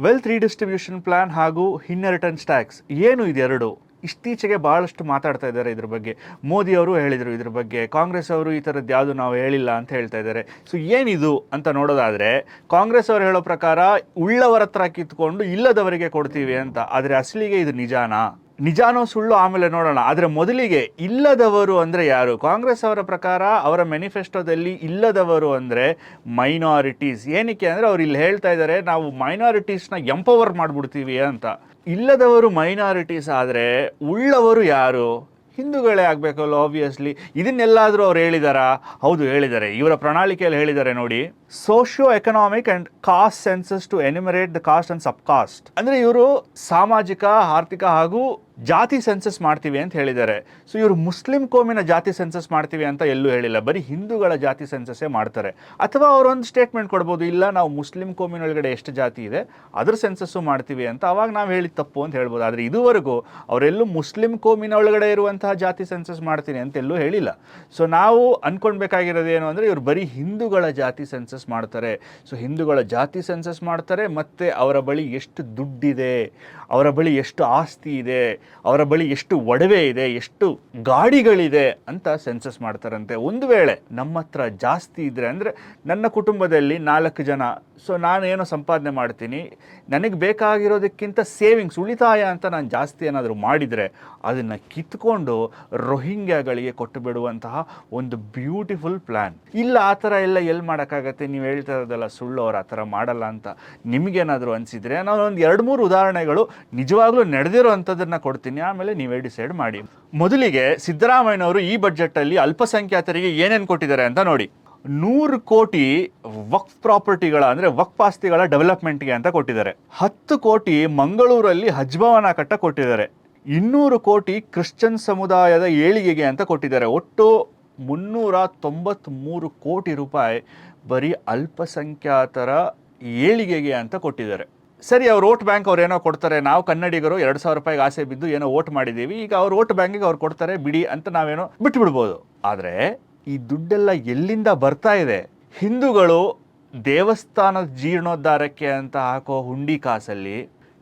Wealth redistribution plan ಹಾಗೂ inheritance tax ಏನು ಇದೆರಡು? ಇತ್ತೀಚೆಗೆ ಭಾಳಷ್ಟು ಮಾತಾಡ್ತಾ ಇದ್ದಾರೆ ಇದ್ರ ಬಗ್ಗೆ. ಮೋದಿ ಅವರು ಹೇಳಿದರು ಇದ್ರ ಬಗ್ಗೆ. ಕಾಂಗ್ರೆಸ್ ಅವರು ಈ ಥರದ್ದು ಯಾವುದು ನಾವು ಹೇಳಿಲ್ಲ ಅಂತ ಹೇಳ್ತಾ ಇದ್ದಾರೆ. ಸೊ ಏನಿದು ಅಂತ ನೋಡೋದಾದರೆ, ಕಾಂಗ್ರೆಸ್ ಅವರು ಹೇಳೋ ಪ್ರಕಾರ ಉಳ್ಳವರ ಹತ್ರ ಕಿತ್ಕೊಂಡು ಇಲ್ಲದವರಿಗೆ ಕೊಡ್ತೀವಿ ಅಂತ. ಆದರೆ ಅಸಲಿಗೆ ಇದು ನಿಜಾನಾ? ನಿಜಾನೋ ಸುಳ್ಳು ಆಮೇಲೆ ನೋಡೋಣ. ಆದರೆ ಮೊದಲಿಗೆ ಇಲ್ಲದವರು ಅಂದರೆ ಯಾರು? ಕಾಂಗ್ರೆಸ್ ಅವರ ಪ್ರಕಾರ ಅವರ ಮ್ಯಾನಿಫೆಸ್ಟೋದಲ್ಲಿ ಇಲ್ಲದವರು ಅಂದರೆ ಮೈನಾರಿಟೀಸ್. ಏನಕ್ಕೆ ಅಂದರೆ ಅವ್ರು ಇಲ್ಲಿ ಹೇಳ್ತಾ ಇದ್ದಾರೆ ನಾವು ಮೈನಾರಿಟೀಸ್ನ ಎಂಪವರ್ ಮಾಡಿಬಿಡ್ತೀವಿ ಅಂತ. ಇಲ್ಲದವರು ಮೈನಾರಿಟೀಸ್ ಆದರೆ ಉಳ್ಳವರು ಯಾರು? ಹಿಂದೂಗಳೇ ಆಗಬೇಕಲ್ಲ ಆಬ್ವಿಯಸ್ಲಿ ಇದನ್ನೆಲ್ಲಾದರೂ ಅವ್ರು ಹೇಳಿದಾರಾ? ಹೌದು, ಹೇಳಿದ್ದಾರೆ. ಇವರ ಪ್ರಣಾಳಿಕೆಯಲ್ಲಿ ಹೇಳಿದ್ದಾರೆ ನೋಡಿ. Socio economic and caste census to enumerate the caste and sub caste ಅಂದರೆ ಇವರು ಸಾಮಾಜಿಕ, ಆರ್ಥಿಕ ಹಾಗೂ ಜಾತಿ ಸೆನ್ಸಸ್ ಮಾಡ್ತೀವಿ ಅಂತ ಹೇಳಿದ್ದಾರೆ. ಸೊ ಇವರು ಮುಸ್ಲಿಂ ಕೋಮಿನ ಜಾತಿ ಸೆನ್ಸಸ್ ಮಾಡ್ತೀವಿ ಅಂತ ಎಲ್ಲೂ ಹೇಳಿಲ್ಲ. ಬರೀ ಹಿಂದೂಗಳ ಜಾತಿ ಸೆನ್ಸಸ್ಸೇ ಮಾಡ್ತಾರೆ. ಅಥವಾ ಅವರೊಂದು ಸ್ಟೇಟ್ಮೆಂಟ್ ಕೊಡ್ಬೋದು, ಇಲ್ಲ, ನಾವು ಮುಸ್ಲಿಂ ಕೋಮಿನೊಳಗಡೆ ಎಷ್ಟು ಜಾತಿ ಇದೆ, ಅದ್ರ ಸೆನ್ಸಸ್ಸು ಮಾಡ್ತೀವಿ ಅಂತ ಅವಾಗ ನಾವು ಹೇಳಿದ ತಪ್ಪು ಅಂತ ಹೇಳ್ಬೋದು. ಆದರೆ ಇದುವರೆಗೂ ಅವರೆಲ್ಲೂ ಮುಸ್ಲಿಂ ಕೋಮಿನ ಒಳಗಡೆ ಇರುವಂತಹ ಜಾತಿ ಸೆನ್ಸಸ್ ಮಾಡ್ತೀನಿ ಅಂತ ಎಲ್ಲೂ ಹೇಳಿಲ್ಲ. ಸೊ ನಾವು ಅಂದ್ಕೊಳ್ಬೇಕಾಗಿರೋದು ಏನು ಅಂದರೆ ಇವರು ಬರೀ ಹಿಂದೂಗಳ ಜಾತಿ ಸೆನ್ಸಸ್ ಮಾಡ್ತಾರೆ. ಸೊ ಹಿಂದೂಗಳ ಜಾತಿ ಸೆನ್ಸಸ್ ಮಾಡ್ತಾರೆ, ಮತ್ತು ಅವರ ಬಳಿ ಎಷ್ಟು ದುಡ್ಡಿದೆ, ಅವರ ಬಳಿ ಎಷ್ಟು ಆಸ್ತಿ ಇದೆ ಅವರ ಬಳಿ ಎಷ್ಟು ಒಡವೆ ಇದೆ, ಎಷ್ಟು ಗಾಡಿಗಳಿದೆ ಅಂತ ಸೆನ್ಸಸ್ ಮಾಡ್ತಾರಂತೆ. ಒಂದು ವೇಳೆ ನಮ್ಮ ಹತ್ರ ಜಾಸ್ತಿ ಇದ್ದರೆ ಅಂದರೆ ನನ್ನ ಕುಟುಂಬದಲ್ಲಿ ನಾಲ್ಕು ಜನ. ಸೊ ನಾನು ಏನೋ ಸಂಪಾದನೆ ಮಾಡ್ತೀನಿ, ನನಗೆ ಬೇಕಾಗಿರೋದಕ್ಕಿಂತ ಸೇವಿಂಗ್ಸ್ ಉಳಿತಾಯ ಅಂತ ನಾನು ಜಾಸ್ತಿ ಏನಾದರೂ ಮಾಡಿದರೆ ಅದನ್ನು ಕಿತ್ಕೊಂಡು ರೋಹಿಂಗ್ಯಾಗಳಿಗೆ ಕೊಟ್ಟು ಬಿಡುವಂತಹ ಒಂದು ಬ್ಯೂಟಿಫುಲ್ ಪ್ಲ್ಯಾನ್ ಇಲ್ಲ, ಆ ಥರ ಎಲ್ಲ ಎಲ್ಲಿ ಮಾಡೋಕ್ಕಾಗತ್ತೆ? ನೀವು ಹೇಳ್ತಾ ಇರೋದಲ್ಲ ಸುಳ್ಳು, ಅವ್ರು ಆ ಥರ ಮಾಡಲ್ಲ ಅಂತ ನಿಮಗೇನಾದರೂ ಅನಿಸಿದರೆ ನಾನು ಒಂದು ಎರಡು ಮೂರು ಉದಾಹರಣೆಗಳು ನಿಜವಾಗ್ಲೂ ನಡೆದಿರೋ ಅಂಥದ್ದನ್ನು ಕೊಡ್ತೀನಿ, ಆಮೇಲೆ ನೀವೇ ಡಿಸೈಡ್ ಮಾಡಿ. ಮೊದಲಿಗೆ ಸಿದ್ದರಾಮಯ್ಯನವರು ಈ ಬಜೆಟಲ್ಲಿ ಅಲ್ಪಸಂಖ್ಯಾತರಿಗೆ ಏನೇನು ಕೊಟ್ಟಿದ್ದಾರೆ ಅಂತ ನೋಡಿ. ನೂರು ಕೋಟಿ ವಕ್ಫ್ ಪ್ರಾಪರ್ಟಿಗಳ ಅಂದರೆ ವಕ್ಫ್ ಆಸ್ತಿಗಳ ಡೆವಲಪ್ಮೆಂಟ್ಗೆ ಅಂತ ಕೊಟ್ಟಿದ್ದಾರೆ. ಹತ್ತು ಕೋಟಿ ಮಂಗಳೂರಲ್ಲಿ ಹಜ್ ಭವನ ಕಟ್ಟ ಕೊಟ್ಟಿದ್ದಾರೆ. ಇನ್ನೂರು ಕೋಟಿ ಕ್ರಿಶ್ಚಿಯನ್ ಸಮುದಾಯದ ಏಳಿಗೆಗೆ ಅಂತ ಕೊಟ್ಟಿದ್ದಾರೆ. ಒಟ್ಟು ಮುನ್ನೂರ ತೊಂಬತ್ತ್ಮೂರು ಕೋಟಿ ರೂಪಾಯಿ ಬರೀ ಅಲ್ಪಸಂಖ್ಯಾತರ ಏಳಿಗೆಗೆ ಅಂತ ಕೊಟ್ಟಿದ್ದಾರೆ. ಸರಿ, ಅವ್ರು ಓಟ್ ಬ್ಯಾಂಕ್ ಅವ್ರು ಏನೋ ಕೊಡ್ತಾರೆ. ನಾವು ಕನ್ನಡಿಗರು ಎರಡು ಸಾವಿರ ರೂಪಾಯಿಗೆ ಆಸೆ ಬಿದ್ದು ಏನೋ ವೋಟ್ ಮಾಡಿದ್ದೀವಿ. ಈಗ ಅವ್ರು ಓಟ್ ಬ್ಯಾಂಕಿಗೆ ಅವ್ರು ಕೊಡ್ತಾರೆ, ಬಿಡಿ ಅಂತ ನಾವೇನೋ ಬಿಟ್ಬಿಡ್ಬೋದು. ಆದರೆ ಈ ದುಡ್ಡೆಲ್ಲ ಎಲ್ಲಿಂದ ಬರ್ತಾ ಇದೆ? ಹಿಂದೂಗಳು ದೇವಸ್ಥಾನದ ಜೀರ್ಣೋದ್ಧಾರಕ್ಕೆ ಅಂತ ಹಾಕೋ ಹುಂಡಿ ಕಾಸಲ್ಲಿ,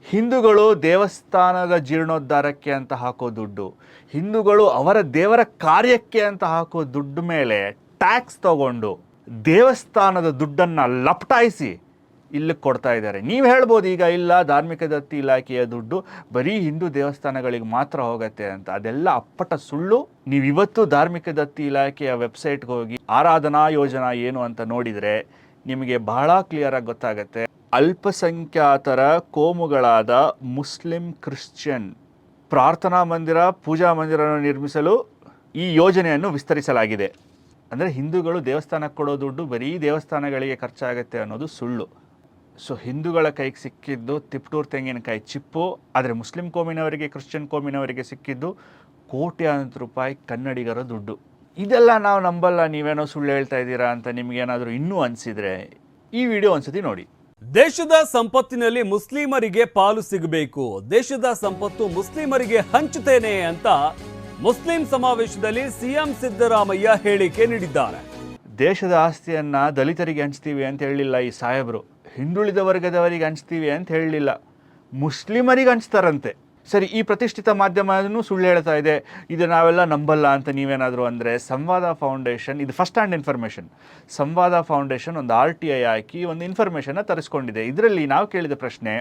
ಹಿಂದೂಗಳು ದೇವಸ್ಥಾನದ ಜೀರ್ಣೋದ್ಧಾರಕ್ಕೆ ಅಂತ ಹಾಕೋ ದುಡ್ಡು, ಹಿಂದೂಗಳು ಅವರ ದೇವರ ಕಾರ್ಯಕ್ಕೆ ಅಂತ ಹಾಕೋ ದುಡ್ಡು ಮೇಲೆ ಟ್ಯಾಕ್ಸ್ ತಗೊಂಡು ದೇವಸ್ಥಾನದ ದುಡ್ಡನ್ನು ಲಪಟಾಯಿಸಿ ಇಲ್ಲಿಗೆ ಕೊಡ್ತಾ ಇದ್ದಾರೆ. ನೀವು ಹೇಳ್ಬೋದು ಈಗ ಇಲ್ಲ, ಧಾರ್ಮಿಕ ದತ್ತಿ ಇಲಾಖೆಯ ದುಡ್ಡು ಬರೀ ಹಿಂದೂ ದೇವಸ್ಥಾನಗಳಿಗೆ ಮಾತ್ರ ಹೋಗುತ್ತೆ ಅಂತ. ಅದೆಲ್ಲ ಅಪ್ಪಟ ಸುಳ್ಳು. ನೀವು ಇವತ್ತು ಧಾರ್ಮಿಕ ದತ್ತಿ ಇಲಾಖೆಯ ವೆಬ್ಸೈಟ್ಗೆ ಹೋಗಿ ಆರಾಧನಾ ಯೋಜನಾ ಏನು ಅಂತ ನೋಡಿದರೆ ನಿಮಗೆ ಬಹಳ ಕ್ಲಿಯರಾಗಿ ಗೊತ್ತಾಗುತ್ತೆ. ಅಲ್ಪಸಂಖ್ಯಾತರ ಕೋಮುಗಳಾದ ಮುಸ್ಲಿಂ ಕ್ರಿಶ್ಚಿಯನ್ ಪ್ರಾರ್ಥನಾ ಮಂದಿರ, ಪೂಜಾ ಮಂದಿರವನ್ನು ನಿರ್ಮಿಸಲು ಈ ಯೋಜನೆಯನ್ನು ವಿಸ್ತರಿಸಲಾಗಿದೆ. ಅಂದರೆ ಹಿಂದೂಗಳು ದೇವಸ್ಥಾನಕ್ಕೆ ಕೊಡೋ ದುಡ್ಡು ಬರೀ ದೇವಸ್ಥಾನಗಳಿಗೆ ಖರ್ಚಾಗುತ್ತೆ ಅನ್ನೋದು ಸುಳ್ಳು. ಸೊ ಹಿಂದೂಗಳ ಕೈಗೆ ಸಿಕ್ಕಿದ್ದು ತಿಪ್ಟೂರು ತೆಂಗಿನಕಾಯಿ ಚಿಪ್ಪು ಆದರೆ ಮುಸ್ಲಿಂ ಕೋಮಿನವರಿಗೆ ಕ್ರಿಶ್ಚಿಯನ್ ಕೋಮಿನವರಿಗೆ ಸಿಕ್ಕಿದ್ದು ಕೋಟ್ಯಾಂತರ ರೂಪಾಯಿ ಕನ್ನಡಿಗರ ದುಡ್ಡು. ಇದೆಲ್ಲ ನಾವು ನಂಬಲ್ಲ ನೀವೇನೋ ಸುಳ್ಳು ಹೇಳ್ತಾ ಇದ್ದೀರಾ ಅಂತ ನಿಮಗೇನಾದರೂ ಇನ್ನೂ ಅನಿಸಿದರೆ ಈ ವಿಡಿಯೋ ಒಂದ್ಸತಿ ನೋಡಿ. ದೇಶದ ಸಂಪತ್ತಿನಲ್ಲಿ ಮುಸ್ಲಿಮರಿಗೆ ಪಾಲು ಸಿಗಬೇಕು. ದೇಶದ ಸಂಪತ್ತು ಮುಸ್ಲಿಮರಿಗೆ ಹಂಚುತ್ತೇನೆ ಅಂತ ಮುಸ್ಲಿಂ ಸಮಾವೇಶದಲ್ಲಿ ಸಿಎಂ ಸಿದ್ದರಾಮಯ್ಯ ಹೇಳಿಕೆ ನೀಡಿದ್ದಾರೆ. ದೇಶದ ಆಸ್ತಿಯನ್ನು ದಲಿತರಿಗೆ ಹಂಚ್ತೀವಿ ಅಂತ ಹೇಳಲಿಲ್ಲ ಈ ಸಾಹೇಬರು. ಹಿಂದುಳಿದ ವರ್ಗದವರಿಗೆ ಹಂಚ್ತೀವಿ ಅಂತ ಹೇಳಲಿಲ್ಲ. ಮುಸ್ಲಿಮರಿಗೆ ಹಂಚ್ತಾರಂತೆ ಸರಿ, ಈ ಪ್ರತಿಷ್ಠಿತ ಮಾಧ್ಯಮನೂ ಸುಳ್ಳು ಹೇಳ್ತಾ ಇದೆ. ಇದು ನಾವೆಲ್ಲ ನಂಬಲ್ಲ ಅಂತ ನೀವೇನಾದರೂ ಅಂದರೆ ಸಂವಾದ ಫೌಂಡೇಶನ್, ಇದು first hand information Samvada foundation ಒಂದು ಆರ್ ಟಿ ಐ ಹಾಕಿ ಒಂದು ಇನ್ಫಾರ್ಮೇಷನ್ನ ತರಿಸ್ಕೊಂಡಿದೆ. ಇದರಲ್ಲಿ ನಾವು ಕೇಳಿದ ಪ್ರಶ್ನೆ,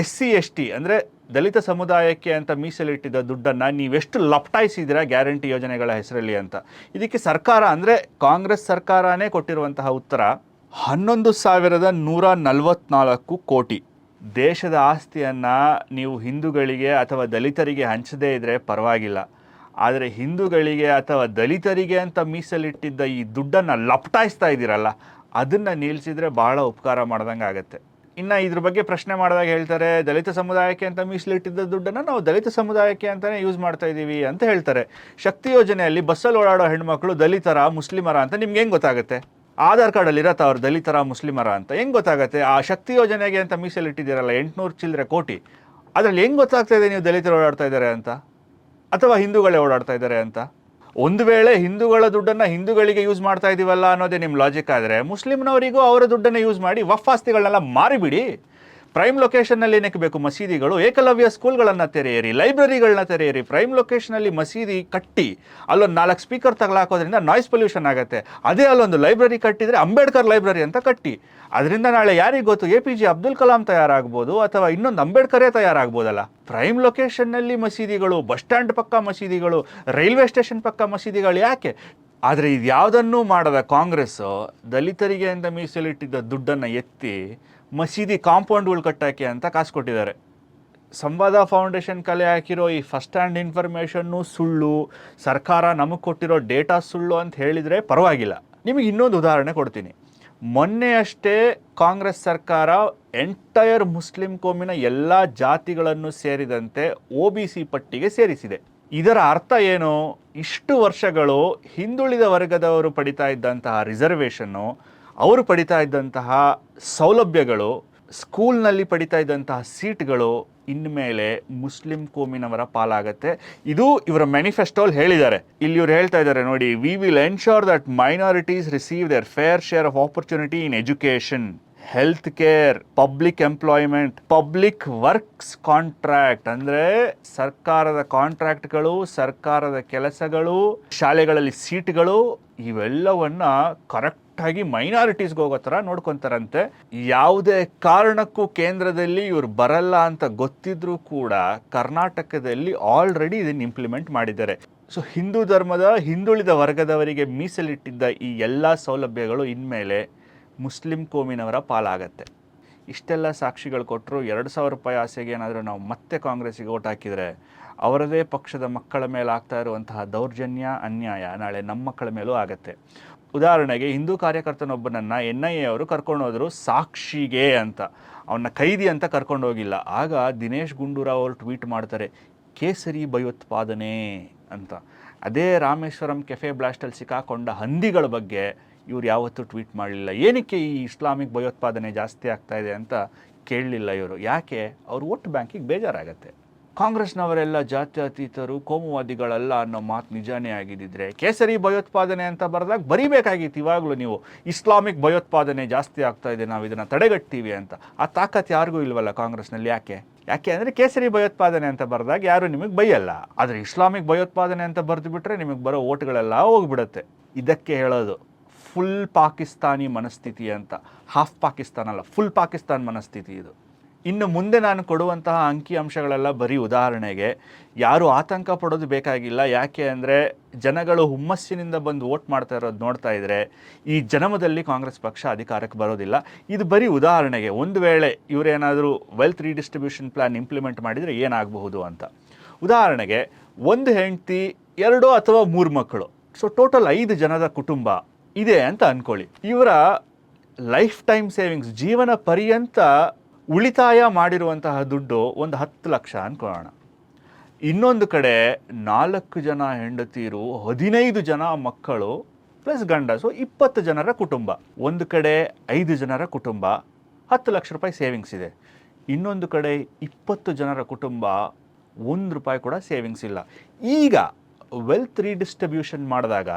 ಎಸ್ ಸಿ, ಎಸ್ ಟಿ ಅಂದರೆ ದಲಿತ ಸಮುದಾಯಕ್ಕೆ ಅಂತ ಮೀಸಲಿಟ್ಟಿದ್ದ ದುಡ್ಡನ್ನು ನೀವೆಷ್ಟು ಲಪ್ಟಾಯಿಸಿದಿರಾ ಗ್ಯಾರಂಟಿ ಯೋಜನೆಗಳ ಹೆಸರಲ್ಲಿ ಅಂತ. ಇದಕ್ಕೆ ಸರ್ಕಾರ ಅಂದರೆ ಕಾಂಗ್ರೆಸ್ ಸರ್ಕಾರನೇ ಕೊಟ್ಟಿರುವಂತಹ ಉತ್ತರ ಹನ್ನೊಂದು ಸಾವಿರದ ನೂರ ನಲವತ್ನಾಲ್ಕು ಕೋಟಿ. ದೇಶದ ಆಸ್ತಿಯನ್ನು ನೀವು ಹಿಂದೂಗಳಿಗೆ ಅಥವಾ ದಲಿತರಿಗೆ ಹಂಚದೇ ಇದ್ದರೆ ಪರವಾಗಿಲ್ಲ. ಆದರೆ ಹಿಂದೂಗಳಿಗೆ ಅಥವಾ ದಲಿತರಿಗೆ ಅಂತ ಮೀಸಲಿಟ್ಟಿದ್ದ ಈ ದುಡ್ಡನ್ನು ಲಪಟಾಯಿಸ್ತಾ ಇದ್ದೀರಲ್ಲ, ಅದನ್ನು ನಿಲ್ಲಿಸಿದರೆ ಭಾಳ ಉಪಕಾರ ಮಾಡ್ದಂಗೆ ಆಗುತ್ತೆ. ಇನ್ನು ಇದ್ರ ಬಗ್ಗೆ ಪ್ರಶ್ನೆ ಮಾಡಿದಾಗ ಹೇಳ್ತಾರೆ, ದಲಿತ ಸಮುದಾಯಕ್ಕೆ ಅಂತ ಮೀಸಲಿಟ್ಟಿದ್ದ ದುಡ್ಡನ್ನು ನಾವು ದಲಿತ ಸಮುದಾಯಕ್ಕೆ ಅಂತಲೇ ಯೂಸ್ ಮಾಡ್ತಾ ಇದ್ದೀವಿ ಅಂತ ಹೇಳ್ತಾರೆ. ಶಕ್ತಿ ಯೋಜನೆಯಲ್ಲಿ ಬಸ್ಸಲ್ಲಿ ಓಡಾಡೋ ಹೆಣ್ಮಕ್ಳು ದಲಿತರ, ಮುಸ್ಲಿಮರ ಅಂತ ನಿಮ್ಗೆ ಹೆಂಗೆ ಗೊತ್ತಾಗುತ್ತೆ? ಆಧಾರ್ ಕಾರ್ಡಲ್ಲಿ ಇರತ್ತ ಅವ್ರು ದಲಿತರ, ಮುಸ್ಲಿಮರ ಅಂತ. ಹೆಂಗೆ ಗೊತ್ತಾಗುತ್ತೆ? ಆ ಶಕ್ತಿ ಯೋಜನೆಗೆ ಅಂತ ಮೀಸಲಿಟ್ಟಿದ್ದೀರಲ್ಲ ಎಂಟುನೂರು ಚಿಲ್ಲರೆ ಕೋಟಿ. ಅದರಲ್ಲಿ ಹೆಂಗೆ ಗೊತ್ತಾಗ್ತಾ ಇದೆ ನೀವು ದಲಿತರು ಓಡಾಡ್ತಾ ಇದ್ದಾರೆ ಅಂತ? ಅಥವಾ ಹಿಂದೂಗಳೇ ಓಡಾಡ್ತಾ ಇದ್ದಾರೆ ಅಂತ? ಒಂದು ವೇಳೆ ಹಿಂದೂಗಳ ದುಡ್ಡನ್ನು ಹಿಂದೂಗಳಿಗೆ ಯೂಸ್ ಮಾಡ್ತಾ ಇದ್ದೀವಲ್ಲ ಅನ್ನೋದೇ ನಿಮ್ಮ ಲಾಜಿಕ್ ಆದರೆ, ಮುಸ್ಲಿಮ್ನವರಿಗೂ ಅವರ ದುಡ್ಡನ್ನು ಯೂಸ್ ಮಾಡಿ ವಫ್ ಆಸ್ತಿಗಳನ್ನೆಲ್ಲ ಮಾರಿಬಿಡಿ. ಪ್ರೈಮ್ ಲೊಕೇಶನ್ನಲ್ಲಿ ಏನಕ್ಕೆ ಬೇಕು? ಮಸೀದಿಗಳು. ಏಕಲವ್ಯ ಸ್ಕೂಲ್ಗಳನ್ನು ತೆರೆಯಿರಿ, ಲೈಬ್ರರಿಗಳನ್ನ ತೆರೆಯಿರಿ. ಪ್ರೈಮ್ ಲೊಕೇಶನಲ್ಲಿ ಮಸೀದಿ ಕಟ್ಟಿ, ಅಲ್ಲೊಂದು ನಾಲ್ಕು ಸ್ಪೀಕರ್ ತಗಲಾಕೋದ್ರಿಂದ ನಾಯ್ಸ್ ಪೊಲ್ಯೂಷನ್ ಆಗುತ್ತೆ. ಅದೇ ಅಲ್ಲೊಂದು ಲೈಬ್ರರಿ ಕಟ್ಟಿದರೆ ಅಂಬೇಡ್ಕರ್ ಲೈಬ್ರರಿ ಅಂತ ಕಟ್ಟಿ. ಅದರಿಂದ ನಾಳೆ ಯಾರಿಗೆ ಗೊತ್ತು? A P J Abdul Kalam ತಯಾರಾಗ್ಬೋದು ಅಥವಾ ಇನ್ನೊಂದು ಅಂಬೇಡ್ಕರೇ ತಯಾರಾಗ್ಬೋದಲ್ಲ? ಪ್ರೈಮ್ ಲೊಕೇಶನ್ನಲ್ಲಿ ಮಸೀದಿಗಳು, ಬಸ್ ಸ್ಟ್ಯಾಂಡ್ ಪಕ್ಕ ಮಸೀದಿಗಳು, ರೈಲ್ವೆ ಸ್ಟೇಷನ್ ಪಕ್ಕ ಮಸೀದಿಗಳು ಯಾಕೆ? ಆದರೆ ಇದು ಯಾವುದನ್ನೂ ಮಾಡದ ಕಾಂಗ್ರೆಸ್, ದಲಿತರಿಗೆ ಅಂತ ಮೀಸಲಿಟ್ಟಿದ್ದ ದುಡ್ಡನ್ನು ಎತ್ತಿ ಮಸೀದಿ ಕಾಂಪೌಂಡ್ಗಳು ಕಟ್ಟಾಕಿ ಅಂತ ಕಾಸು ಕೊಟ್ಟಿದ್ದಾರೆ. ಸಂವಾದ ಫೌಂಡೇಶನ್ ಕಲೆ ಹಾಕಿರೋ ಈ ಫಸ್ಟ್ ಹ್ಯಾಂಡ್ ಇನ್ಫಾರ್ಮೇಷನ್ನು ಸುಳ್ಳು, ಸರ್ಕಾರ ನಮಗೆ ಕೊಟ್ಟಿರೋ ಡೇಟಾ ಸುಳ್ಳು ಅಂತ ಹೇಳಿದರೆ ಪರವಾಗಿಲ್ಲ. ನಿಮಗೆ ಇನ್ನೊಂದು ಉದಾಹರಣೆ ಕೊಡ್ತೀನಿ. ಮೊನ್ನೆ ಅಷ್ಟೇ ಕಾಂಗ್ರೆಸ್ ಸರ್ಕಾರ ಎಂಟೈರ್ ಮುಸ್ಲಿಂ ಕೋಮಿನ ಎಲ್ಲ ಜಾತಿಗಳನ್ನು ಸೇರಿದಂತೆ ಒ ಬಿ ಸಿ ಪಟ್ಟಿಗೆ ಸೇರಿಸಿದೆ. ಇದರ ಅರ್ಥ ಏನು? ಇಷ್ಟು ವರ್ಷಗಳು ಹಿಂದುಳಿದ ವರ್ಗದವರು ಪಡಿತಾ ಇದ್ದಂತಹ ರಿಸರ್ವೇಷನ್ನು, ಅವರು ಪಡಿತಾ ಇದ್ದಂತಹ ಸೌಲಭ್ಯಗಳು, ಸ್ಕೂಲ್ನಲ್ಲಿ ಪಡಿತಾ ಇದ್ದಂತಹ ಸೀಟ್ಗಳು ಇನ್ಮೇಲೆ ಮುಸ್ಲಿಂ ಕೋಮಿನವರ ಪಾಲಾಗತ್ತೆ. ಇದು ಇವರ ಮ್ಯಾನಿಫೆಸ್ಟೋಲ್ ಹೇಳಿದ್ದಾರೆ. ಇಲ್ಲಿ ಇವ್ರು ಹೇಳ್ತಾ ಇದ್ದಾರೆ ನೋಡಿ we will ensure that minorities receive their fair share of opportunity in education health care public employment public works contract ಅಂದರೆ ಸರ್ಕಾರದ ಕಾಂಟ್ರಾಕ್ಟ್ಗಳು ಸರ್ಕಾರದ ಕೆಲಸಗಳು, ಶಾಲೆಗಳಲ್ಲಿ ಸೀಟ್ಗಳು ಇವೆಲ್ಲವನ್ನ ಕರೆಕ್ಟಾಗಿ ಮೈನಾರಿಟೀಸ್ಗೆ ಹೋಗೋ ಥರ ನೋಡ್ಕೊತಾರಂತೆ. ಯಾವುದೇ ಕಾರಣಕ್ಕೂ ಕೇಂದ್ರದಲ್ಲಿ ಇವ್ರು ಬರಲ್ಲ ಅಂತ ಗೊತ್ತಿದ್ರೂ ಕೂಡ ಕರ್ನಾಟಕದಲ್ಲಿ ಆಲ್ರೆಡಿ ಇದನ್ನು ಇಂಪ್ಲಿಮೆಂಟ್ ಮಾಡಿದ್ದಾರೆ. ಸೊ ಹಿಂದೂ ಧರ್ಮದ, ಹಿಂದುಳಿದ ವರ್ಗದವರಿಗೆ ಮೀಸಲಿಟ್ಟಿದ್ದ ಈ ಎಲ್ಲ ಸೌಲಭ್ಯಗಳು ಇನ್ಮೇಲೆ ಮುಸ್ಲಿಂ ಕೋಮಿನವರ ಪಾಲಾಗತ್ತೆ. ಇಷ್ಟೆಲ್ಲ ಸಾಕ್ಷಿಗಳು ಕೊಟ್ಟರು ಎರಡು ಸಾವಿರ ರೂಪಾಯಿ ಆಸೆಗೆ ಏನಾದರೂ ನಾವು ಮತ್ತೆ ಕಾಂಗ್ರೆಸ್ಸಿಗೆ ಓಟ್ ಹಾಕಿದರೆ ಅವರದೇ ಪಕ್ಷದ ಮಕ್ಕಳ ಮೇಲೆ ಆಗ್ತಾ ಇರುವಂತಹ ದೌರ್ಜನ್ಯ, ಅನ್ಯಾಯ ನಾಳೆ ನಮ್ಮ ಮಕ್ಕಳ ಮೇಲೂ ಆಗತ್ತೆ. ಉದಾಹರಣೆಗೆ ಹಿಂದೂ ಕಾರ್ಯಕರ್ತನೊಬ್ಬನನ್ನು ಎನ್ ಐ ಎ ಅವರು ಕರ್ಕೊಂಡು ಹೋದರು ಸಾಕ್ಷಿಗೆ ಅಂತ. ಅವನ್ನ ಕೈದಿ ಅಂತ ಕರ್ಕೊಂಡು ಹೋಗಿಲ್ಲ. ಆಗ ದಿನೇಶ್ ಗುಂಡೂರಾವ್ ಅವರು ಟ್ವೀಟ್ ಮಾಡ್ತಾರೆ, ಕೇಸರಿ ಭಯೋತ್ಪಾದನೆ ಅಂತ. ಅದೇ ರಾಮೇಶ್ವರಂ ಕೆಫೆ ಬ್ಲಾಸ್ಟಲ್ಲಿ ಸಿಕ್ಕಾಕೊಂಡ ಹಂದಿಗಳ ಬಗ್ಗೆ ಇವ್ರು ಯಾವತ್ತೂ ಟ್ವೀಟ್ ಮಾಡಲಿಲ್ಲ. ಏನಕ್ಕೆ ಈ ಇಸ್ಲಾಮಿಕ್ ಭಯೋತ್ಪಾದನೆ ಜಾಸ್ತಿ ಆಗ್ತಾ ಇದೆ ಅಂತ ಕೇಳಲಿಲ್ಲ ಇವರು. ಯಾಕೆ? ಅವರು ಒಟ್ಟು ಬ್ಯಾಂಕಿಗೆ ಬೇಜಾರಾಗತ್ತೆ. ಕಾಂಗ್ರೆಸ್ನವರೆಲ್ಲ ಜಾತ್ಯತೀತರು, ಕೋಮುವಾದಿಗಳಲ್ಲ ಅನ್ನೋ ಮಾತು ನಿಜಾನೇ ಆಗಿದ್ದಿದ್ರೆ, ಕೇಸರಿ ಭಯೋತ್ಪಾದನೆ ಅಂತ ಬರೆದಾಗ ಬರಿಬೇಕಾಗಿತ್ತು ಇವಾಗಲೂ ನೀವು. ಇಸ್ಲಾಮಿಕ್ ಭಯೋತ್ಪಾದನೆ ಜಾಸ್ತಿ ಆಗ್ತಾ ಇದೆ, ನಾವು ಇದನ್ನು ತಡೆಗಟ್ತೀವಿ ಅಂತ. ಆ ತಾಕತ್ ಯಾರಿಗೂ ಇಲ್ವಲ್ಲ ಕಾಂಗ್ರೆಸ್ನಲ್ಲಿ? ಯಾಕೆ? ಯಾಕೆ ಅಂದರೆ ಕೇಸರಿ ಭಯೋತ್ಪಾದನೆ ಅಂತ ಬರೆದಾಗ ಯಾರು ನಿಮಗೆ ಬೈಯಲ್ಲ. ಆದರೆ ಇಸ್ಲಾಮಿಕ್ ಭಯೋತ್ಪಾದನೆ ಅಂತ ಬರೆದು ಬಿಟ್ರೆ ನಿಮಗೆ ಬರೋ ಓಟ್ಗಳೆಲ್ಲ ಹೋಗ್ಬಿಡುತ್ತೆ. ಇದಕ್ಕೆ ಹೇಳೋದು. ಫುಲ್ ಪಾಕಿಸ್ತಾನಿ ಮನಸ್ಥಿತಿ ಅಂತ. ಹಾಫ್ ಪಾಕಿಸ್ತಾನ ಅಲ್ಲ ಫುಲ್ ಪಾಕಿಸ್ತಾನ್ ಮನಸ್ಥಿತಿ ಇದು. ಇನ್ನು ಮುಂದೆ ನಾನು ಕೊಡುವಂತಹ ಅಂಕಿ ಅಂಶಗಳೆಲ್ಲ ಬರೀ ಉದಾಹರಣೆಗೆ, ಯಾರು ಆತಂಕ ಪಡೋದು ಬೇಕಾಗಿಲ್ಲ. ಯಾಕೆ ಅಂದರೆ, ಜನಗಳು ಹುಮ್ಮಸ್ಸಿನಿಂದ ಬಂದು ವೋಟ್ ಮಾಡ್ತಾ ಇರೋದು ನೋಡ್ತಾ ಇದ್ದರೆ ಈ ಜನ್ಮದಲ್ಲಿ ಕಾಂಗ್ರೆಸ್ ಪಕ್ಷ ಅಧಿಕಾರಕ್ಕೆ ಬರೋದಿಲ್ಲ. ಇದು ಬರೀ ಉದಾಹರಣೆಗೆ, ಒಂದು ವೇಳೆ ಇವರೇನಾದರೂ ವೆಲ್ತ್ ರೀಡಿಸ್ಟ್ರಿಬ್ಯೂಷನ್ ಪ್ಲ್ಯಾನ್ ಇಂಪ್ಲಿಮೆಂಟ್ ಮಾಡಿದರೆ ಏನಾಗಬಹುದು ಅಂತ. ಉದಾಹರಣೆಗೆ, ಒಂದು ಹೆಂಡತಿ, ಎರಡು ಅಥವಾ ಮೂರು ಮಕ್ಕಳು. ಸೊ ಟೋಟಲ್ ಐದು ಜನದ ಕುಟುಂಬ ಇದೆ ಅಂತ ಅಂದ್ಕೊಳ್ಳಿ ಇವರ ಲೈಫ್ ಟೈಮ್ ಸೇವಿಂಗ್ಸ್ ಜೀವನ ಪರ್ಯಂತ ಉಳಿತಾಯ ಮಾಡಿರುವಂತಹ ದುಡ್ಡು ಒಂದು ಹತ್ತು ಲಕ್ಷ ಅನ್ಕೊಳ್ಳೋಣ. ಇನ್ನೊಂದು ಕಡೆ ನಾಲ್ಕು ಜನ ಹೆಂಡತಿರು, ಹದಿನೈದು ಜನ ಮಕ್ಕಳು ಪ್ಲಸ್ ಗಂಡ ಸೊ ಇಪ್ಪತ್ತು ಜನರ ಕುಟುಂಬ. ಒಂದು ಕಡೆ ಐದು ಜನರ ಕುಟುಂಬ, ಹತ್ತು ಲಕ್ಷ ರೂಪಾಯಿ ಸೇವಿಂಗ್ಸ್ ಇದೆ. ಇನ್ನೊಂದು ಕಡೆ ಇಪ್ಪತ್ತು ಜನರ ಕುಟುಂಬ, ಒಂದು ರೂಪಾಯಿ ಕೂಡ ಸೇವಿಂಗ್ಸ್ ಇಲ್ಲ. ಈಗ ವೆಲ್ತ್ ರೀಡಿಸ್ಟ್ರಿಬ್ಯೂಷನ್ ಮಾಡಿದಾಗ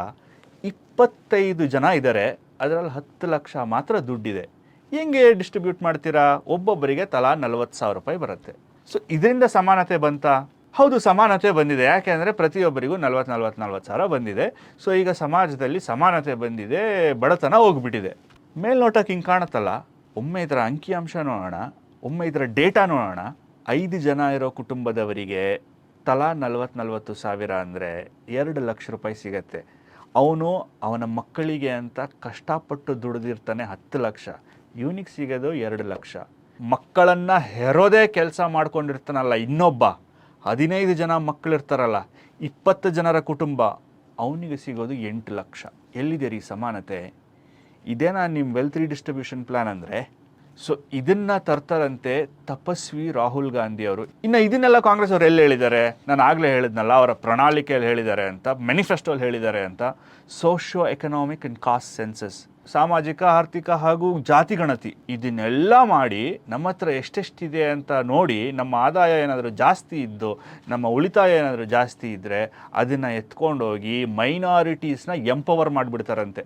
ಇಪ್ಪತ್ತೈದು ಜನ ಇದ್ದಾರೆ. ಅದರಲ್ಲಿ ಹತ್ತು ಲಕ್ಷ ಮಾತ್ರ ದುಡ್ಡಿದೆ. ಹೆಂಗೆ ಡಿಸ್ಟ್ರಿಬ್ಯೂಟ್ ಮಾಡ್ತೀರಾ? ಒಬ್ಬೊಬ್ಬರಿಗೆ ತಲಾ ನಲವತ್ತು ಸಾವಿರ ರೂಪಾಯಿ ಬರುತ್ತೆ. ಸೊ ಇದರಿಂದ ಸಮಾನತೆ ಬಂತ? ಹೌದು, ಸಮಾನತೆ ಬಂದಿದೆ. ಯಾಕೆಂದರೆ ಪ್ರತಿಯೊಬ್ಬರಿಗೂ ನಲ್ವತ್ತು ನಲ್ವತ್ತು ನಲ್ವತ್ತು ಸಾವಿರ ಬಂದಿದೆ. ಸೊ ಈಗ ಸಮಾಜದಲ್ಲಿ ಸಮಾನತೆ ಬಂದಿದೆ, ಬಡತನ ಹೋಗ್ಬಿಟ್ಟಿದೆ. ಮೇಲ್ನೋಟಕ್ಕೆ ಹಿಂಗೆ ಕಾಣುತ್ತಲ್ಲ? ಒಮ್ಮೆ ಇದರ ಅಂಕಿಅಂಶ ನೋಡೋಣ. ಒಮ್ಮೆ ಇದರ ಡೇಟಾ ನೋಡೋಣ. ಐದು ಜನ ಇರೋ ಕುಟುಂಬದವರಿಗೆ ತಲಾ ನಲ್ವತ್ತು ನಲ್ವತ್ತು ಸಾವಿರ ಅಂದರೆ ಎರಡು ಲಕ್ಷ ರೂಪಾಯಿ ಸಿಗತ್ತೆ. ಅವನು ಅವನ ಮಕ್ಕಳಿಗೆ ಅಂತ ಕಷ್ಟಪಟ್ಟು ದುಡಿದಿರ್ತಾನೆ ಹತ್ತು ಲಕ್ಷ. ಇವನಿಗೆ ಸಿಗೋದು ಎರಡು ಲಕ್ಷ. ಮಕ್ಕಳನ್ನು ಹೆರೋದೇ ಕೆಲಸ ಮಾಡ್ಕೊಂಡಿರ್ತಾನಲ್ಲ ಇನ್ನೊಬ್ಬ. ಹದಿನೈದು ಜನ ಮಕ್ಕಳಿರ್ತಾರಲ್ಲ ಇಪ್ಪತ್ತು ಜನರ ಕುಟುಂಬ, ಅವನಿಗೆ ಸಿಗೋದು ಎಂಟು ಲಕ್ಷ. ಎಲ್ಲಿದೆ ರೀ ಸಮಾನತೆ? ಇದೇನಾ ನಿಮ್ಮ ವೆಲ್ತ್ ರೀಡಿಸ್ಟ್ರಿಬ್ಯೂಷನ್ ಪ್ಲ್ಯಾನ್ ಅಂದರೆ? ಸೊ ಇದನ್ನ ತರ್ತಾರಂತೆ ತಪಸ್ವಿ ರಾಹುಲ್ ಗಾಂಧಿ ಅವರು. ಇನ್ನು ಇದನ್ನೆಲ್ಲ ಕಾಂಗ್ರೆಸ್ ಅವರು ಎಲ್ಲಿ ಹೇಳಿದ್ದಾರೆ? ನಾನು ಆಗಲೇ ಹೇಳಿದ್ನಲ್ಲ, ಅವರ ಪ್ರಣಾಳಿಕೆಯಲ್ಲಿ ಹೇಳಿದ್ದಾರೆ ಅಂತ ಮೆನಿಫೆಸ್ಟೋಲ್ಲಿ ಹೇಳಿದ್ದಾರೆ ಅಂತ. Socio economic and caste census ಸಾಮಾಜಿಕ, ಆರ್ಥಿಕ ಹಾಗೂ ಜಾತಿ ಗಣತಿ. ಇದನ್ನೆಲ್ಲ ಮಾಡಿ ನಮ್ಮ ಹತ್ರ ಎಷ್ಟೆಷ್ಟಿದೆ ಅಂತ ನೋಡಿ, ನಮ್ಮ ಆದಾಯ ಏನಾದರೂ ಜಾಸ್ತಿ ಇದ್ದು, ನಮ್ಮ ಉಳಿತಾಯ ಏನಾದರೂ ಜಾಸ್ತಿ ಇದ್ದರೆ ಅದನ್ನು ಎತ್ಕೊಂಡೋಗಿ ಮೈನಾರಿಟೀಸ್ನ ಎಂಪವರ್ ಮಾಡಿಬಿಡ್ತಾರಂತೆ.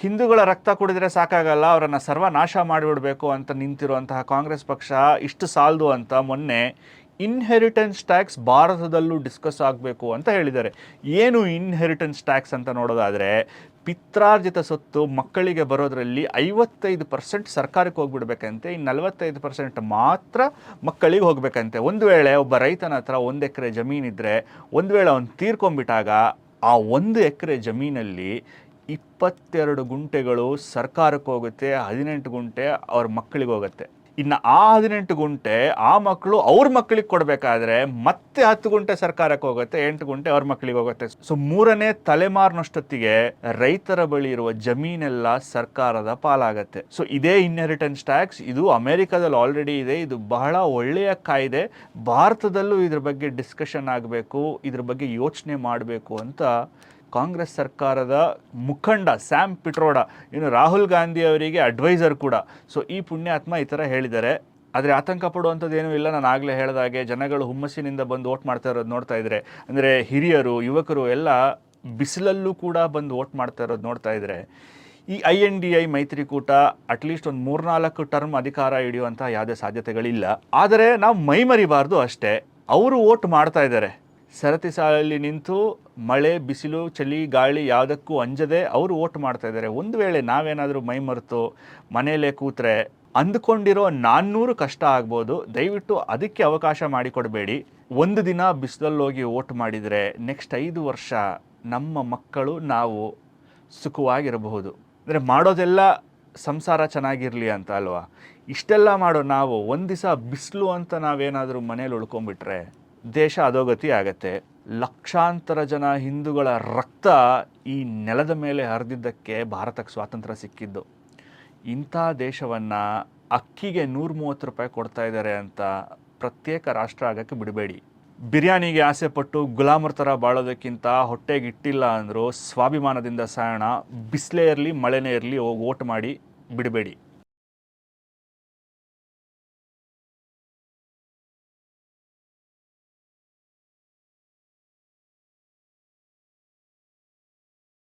ಹಿಂದೂಗಳ ರಕ್ತ ಕುಡಿದ್ರೆ ಸಾಕಾಗಲ್ಲ, ಅವರನ್ನು ಸರ್ವನಾಶ ಮಾಡಿಬಿಡಬೇಕು ಅಂತ ನಿಂತಿರುವಂತಹ ಕಾಂಗ್ರೆಸ್ ಪಕ್ಷ ಇಷ್ಟು ಸಾಲದು ಅಂತ ಮೊನ್ನೆ ಇನ್ಹೆರಿಟೆನ್ಸ್ ಟ್ಯಾಕ್ಸ್ ಭಾರತದಲ್ಲೂ ಡಿಸ್ಕಸ್ ಆಗಬೇಕು ಅಂತ ಹೇಳಿದ್ದಾರೆ. ಏನು ಇನ್ಹೆರಿಟೆನ್ಸ್ ಟ್ಯಾಕ್ಸ್ ಅಂತ ನೋಡೋದಾದರೆ, ಪಿತ್ರಾರ್ಜಿತ ಸೊತ್ತು ಮಕ್ಕಳಿಗೆ ಬರೋದರಲ್ಲಿ ಐವತ್ತೈದು ಪರ್ಸೆಂಟ್ ಸರ್ಕಾರಕ್ಕೆ ಹೋಗ್ಬಿಡ್ಬೇಕಂತೆ, ಇನ್ನು ನಲವತ್ತೈದು ಪರ್ಸೆಂಟ್ ಮಾತ್ರ ಮಕ್ಕಳಿಗೆ ಹೋಗಬೇಕಂತೆ. ಒಂದು ವೇಳೆ ಒಬ್ಬ ರೈತನ ಹತ್ರ ಒಂದು ಎಕರೆ ಜಮೀನಿದ್ರೆ, ಒಂದು ವೇಳೆ ಅವ್ನು ತೀರ್ಕೊಂಡ್ಬಿಟ್ಟಾಗ ಆ ಒಂದು ಎಕರೆ ಜಮೀನಲ್ಲಿ ಇಪ್ಪತ್ತೆರಡು ಗುಂಟೆಗಳು ಸರ್ಕಾರಕ್ಕೆ ಹೋಗುತ್ತೆ, ಹದಿನೆಂಟು ಗುಂಟೆ ಅವ್ರ ಮಕ್ಕಳಿಗೆ ಹೋಗುತ್ತೆ. ಇನ್ನು ಆ ಹದಿನೆಂಟು ಗುಂಟೆ ಆ ಮಕ್ಕಳು ಅವ್ರ ಮಕ್ಕಳಿಗೆ ಕೊಡಬೇಕಾದ್ರೆ ಮತ್ತೆ ಹತ್ತು ಗುಂಟೆ ಸರ್ಕಾರಕ್ಕೆ ಹೋಗುತ್ತೆ, ಎಂಟು ಗುಂಟೆ ಅವ್ರ ಮಕ್ಕಳಿಗೆ ಹೋಗುತ್ತೆ. ಸೊ ಮೂರನೇ ತಲೆಮಾರಿನಷ್ಟೊತ್ತಿಗೆ ರೈತರ ಬಳಿ ಇರುವ ಜಮೀನೆಲ್ಲ ಸರ್ಕಾರದ ಪಾಲಾಗತ್ತೆ. ಸೊ ಇದೇ ಇನ್ಹೆರಿಟೆನ್ಸ್ ಟ್ಯಾಕ್ಸ್ ಇದು ಅಮೆರಿಕದಲ್ಲಿ ಆಲ್ರೆಡಿ ಇದೆ, ಇದು ಬಹಳ ಒಳ್ಳೆಯ ಕಾಯ್ದೆ. ಭಾರತದಲ್ಲೂ ಇದ್ರ ಬಗ್ಗೆ ಡಿಸ್ಕಷನ್ ಆಗಬೇಕು, ಇದ್ರ ಬಗ್ಗೆ ಯೋಚನೆ ಮಾಡಬೇಕು ಅಂತ ಕಾಂಗ್ರೆಸ್ ಸರ್ಕಾರದ ಮುಖಂಡ ಸ್ಯಾಮ್ ಪಿಟ್ರೋಡ, ಇನ್ನು ರಾಹುಲ್ ಗಾಂಧಿ ಅವರಿಗೆ ಅಡ್ವೈಸರ್ ಕೂಡ. ಸೊ ಈ ಪುಣ್ಯಾತ್ಮ ಈ ಥರ ಹೇಳಿದ್ದಾರೆ. ಆದರೆ ಆತಂಕ ಪಡುವಂಥದ್ದು ಏನೂ ಇಲ್ಲ. ನಾನು ಆಗಲೇ ಹೇಳಿದಾಗೆ ಜನಗಳು ಹುಮ್ಮಸ್ಸಿನಿಂದ ಬಂದು ಓಟ್ ಮಾಡ್ತಾ ಇರೋದು ನೋಡ್ತಾ ಇದ್ರೆ. ಅಂದರೆ ಹಿರಿಯರು, ಯುವಕರು ಎಲ್ಲ ಬಿಸಿಲಲ್ಲೂ ಕೂಡ ಬಂದು ಓಟ್ ಮಾಡ್ತಾ ಇರೋದು ನೋಡ್ತಾ ಇದ್ರೆ. ಈ ಐ ಎನ್ ಡಿ ಐ ಮೈತ್ರಿಕೂಟ ಅಟ್ಲೀಸ್ಟ್ ಒಂದು ಮೂರ್ನಾಲ್ಕು ಟರ್ಮ್ ಅಧಿಕಾರ ಹಿಡಿಯುವಂಥ ಯಾವುದೇ ಸಾಧ್ಯತೆಗಳಿಲ್ಲ. ಆದರೆ ನಾವು ಮೈಮರಿಬಾರ್ದು ಅಷ್ಟೇ. ಅವರು ಓಟ್ ಮಾಡ್ತಾ ಇದ್ದಾರೆ. ಸರತಿ ಸಾಲಲ್ಲಿ ನಿಂತು ಮಳೆ, ಬಿಸಿಲು, ಚಳಿ, ಗಾಳಿ ಯಾವುದಕ್ಕೂ ಅಂಜದೆ ಅವರು ಓಟ್ ಮಾಡ್ತಾ ಇದ್ದಾರೆ. ಒಂದು ವೇಳೆ ನಾವೇನಾದರೂ ಮೈ ಮರೆತು ಮನೆಯಲ್ಲೇ ಕೂತ್ರೆ ಅಂದ್ಕೊಂಡಿರೋ ನಾನ್ನೂರು ಕಷ್ಟ ಆಗ್ಬೋದು. ದಯವಿಟ್ಟು ಅದಕ್ಕೆ ಅವಕಾಶ ಮಾಡಿಕೊಡಬೇಡಿ. ಒಂದು ದಿನ ಬಿಸಿಲಲ್ಲಿ ಹೋಗಿ ಓಟ್ ಮಾಡಿದರೆ ನೆಕ್ಸ್ಟ್ ಐದು ವರ್ಷ ನಮ್ಮ ಮಕ್ಕಳು ನಾವು ಸುಖವಾಗಿರಬಹುದು. ಅಂದರೆ ಮಾಡೋದೆಲ್ಲ ಸಂಸಾರ ಚೆನ್ನಾಗಿರಲಿ ಅಂತ ಅಲ್ವಾ? ಇಷ್ಟೆಲ್ಲ ಮಾಡೋ ನಾವು ಒಂದು ದಿವಸ ಬಿಸಿಲು ಅಂತ ನಾವೇನಾದರೂ ಮನೇಲಿ ಉಳ್ಕೊಂಬಿಟ್ರೆ ದೇಶ ಅಧೋಗತಿ ಆಗತ್ತೆ. ಲಕ್ಷಾಂತರ ಜನ ಹಿಂದೂಗಳ ರಕ್ತ ಈ ನೆಲದ ಮೇಲೆ ಹರಿದಿದ್ದಕ್ಕೆ ಭಾರತಕ್ಕೆ ಸ್ವಾತಂತ್ರ್ಯ ಸಿಕ್ಕಿದ್ದು. ಇಂಥ ದೇಶವನ್ನು ಅಕ್ಕಿಗೆ ನೂರ ಮೂವತ್ತು ರೂಪಾಯಿ ಕೊಡ್ತಾ ಇದ್ದಾರೆ ಅಂತ ಪ್ರತ್ಯೇಕ ರಾಷ್ಟ್ರ ಆಗೋಕ್ಕೆ ಬಿಡಬೇಡಿ. ಬಿರಿಯಾನಿಗೆ ಆಸೆ ಪಟ್ಟು ಗುಲಾಮರ ಥರ ಬಾಳೋದಕ್ಕಿಂತ ಹೊಟ್ಟೆಗೆ ಇಟ್ಟಿಲ್ಲ ಅಂದರೂ ಸ್ವಾಭಿಮಾನದಿಂದ ಸಾಯೋಣ ಬಿಸಿಲೇ ಇರಲಿ, ಮಳೆನೇ ಇರಲಿ ಹೋಗಿ ಓಟ್ ಮಾಡಿ ಬಿಡಬೇಡಿ.